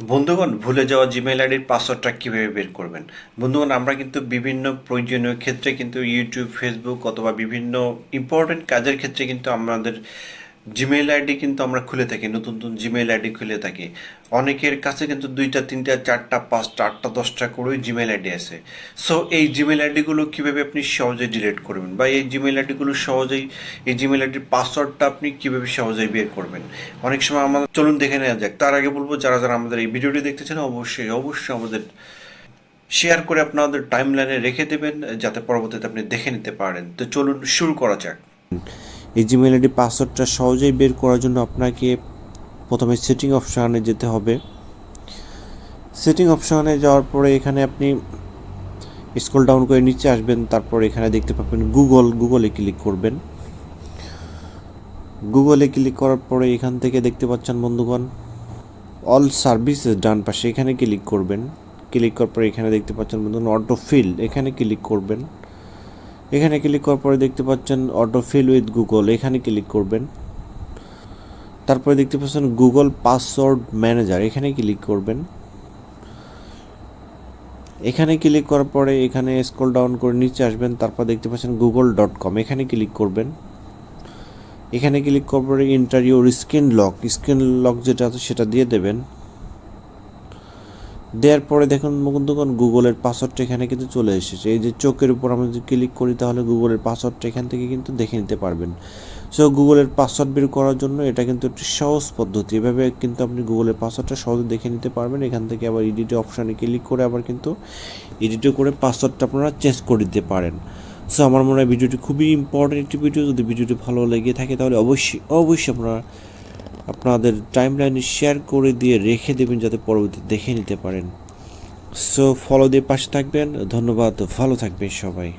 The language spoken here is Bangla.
বন্ধুগণ, ভুলে যাওয়া জিমেইল আইডির পাসওয়ার্ডটা কীভাবে বের করবেন? বন্ধুগণ, আমরা কিন্তু বিভিন্ন প্রয়োজনীয় ক্ষেত্রে কিন্তু ইউটিউব ফেসবুক অথবা বিভিন্ন ইম্পর্টেন্ট কাজের ক্ষেত্রে কিন্তু আমাদের জিমেইল আইডি কিন্তু আমরা খুলে থাকি, নতুন নতুন জিমেইল আইডি খুলে থাকি। অনেকের কাছে কিন্তু দুইটা, তিনটা, চারটা, পাঁচটা, আটটা, দশটা করেই জিমেইল আইডি আছে। সো এই জিমেইল আইডিগুলো কীভাবে আপনি সহজে ডিলিট করবেন বা এই জিমেইল আইডিগুলো সহজেই, এই জিমেইল আইডির পাসওয়ার্ডটা আপনি কীভাবে সহজেই বের করবেন? অনেক সময় আমাদের, চলুন দেখে নেওয়া যাক। তার আগে বলব, যারা যারা আমাদের এই ভিডিওটি দেখতেছেন, অবশ্যই অবশ্যই আমাদের শেয়ার করে আপনাদের টাইম লাইনে রেখে দেবেন, যাতে পরবর্তীতে আপনি দেখে নিতে পারেন। তো চলুন, শুরু করা যাক। এই জিমেল আইডি পাসওয়ার্ডটা সহজেই বের করার জন্য আপনাকে প্রথমে সেটিং অপশানে যেতে হবে। সেটিং অপশানে যাওয়ার পরে এখানে আপনি স্ক্রল ডাউন করে নিচে আসবেন, তারপর এখানে দেখতে পাবেন গুগল গুগলে ক্লিক করবেন। গুগলে ক্লিক করার পরে এখান থেকে দেখতে পাচ্ছেন বন্ধুগণ অল সার্ভিসেস ডান পাশে এখানে ক্লিক করবেন। ক্লিক করার পরে এখানে দেখতে পাচ্ছেন বন্ধুগণ অটো ফিল এখানে ক্লিক করবেন। এখানে ক্লিক করার পরে দেখতে পাচ্ছেন অটো ফিল উইথ গুগল এখানে ক্লিক করবেন। তারপরে দেখতে পাচ্ছেন গুগল পাসওয়ার্ড ম্যানেজার এখানে ক্লিক করবেন। এখানে ক্লিক করার পরে এখানে স্ক্রল ডাউন করে নিচে আসবেন, তারপর দেখতে পাচ্ছেন গুগল ডট কম এখানে ক্লিক করবেন। এখানে ক্লিক করার পরে ইন্টারভিউর স্ক্রিন লক স্ক্রিন লক যেটা আছে সেটা দিয়ে দেবেন। দেওয়ার পরে দেখুন বন্ধুগণ গুগলের পাসওয়ার্ডটা এখানে কিন্তু চলে এসেছে। এই যে চোখের উপর আমরা যদি ক্লিক করি তাহলে গুগলের পাসওয়ার্ডটা এখান থেকে কিন্তু দেখে নিতে পারবেন। সো গুগলের পাসওয়ার্ড বের করার জন্য এটা কিন্তু একটি সহজ পদ্ধতি। এভাবে কিন্তু আপনি গুগলের পাসওয়ার্ডটা সহজে দেখে নিতে পারবেন। এখান থেকে আবার এডিটে অপশানে ক্লিক করে আবার কিন্তু এডিটে করে পাসওয়ার্ডটা আপনারা চেঞ্জ করে দিতে পারেন। সো আমার মনে হয় ভিডিওটি খুবই ইম্পর্টেন্ট একটি ভিডিও যদি ভিডিওটি ভালো লেগে থাকে তাহলে অবশ্যই অবশ্যই আপনারা আপনাদের টাইম লাইনে শেয়ার করে দিয়ে রেখে দেবেন যাতে পরবর্তী দেখে নিতে পারেন। সো ফলো দিয়ে পাশে থাকবেন। ধন্যবাদ। ভালো থাকবেন সবাই।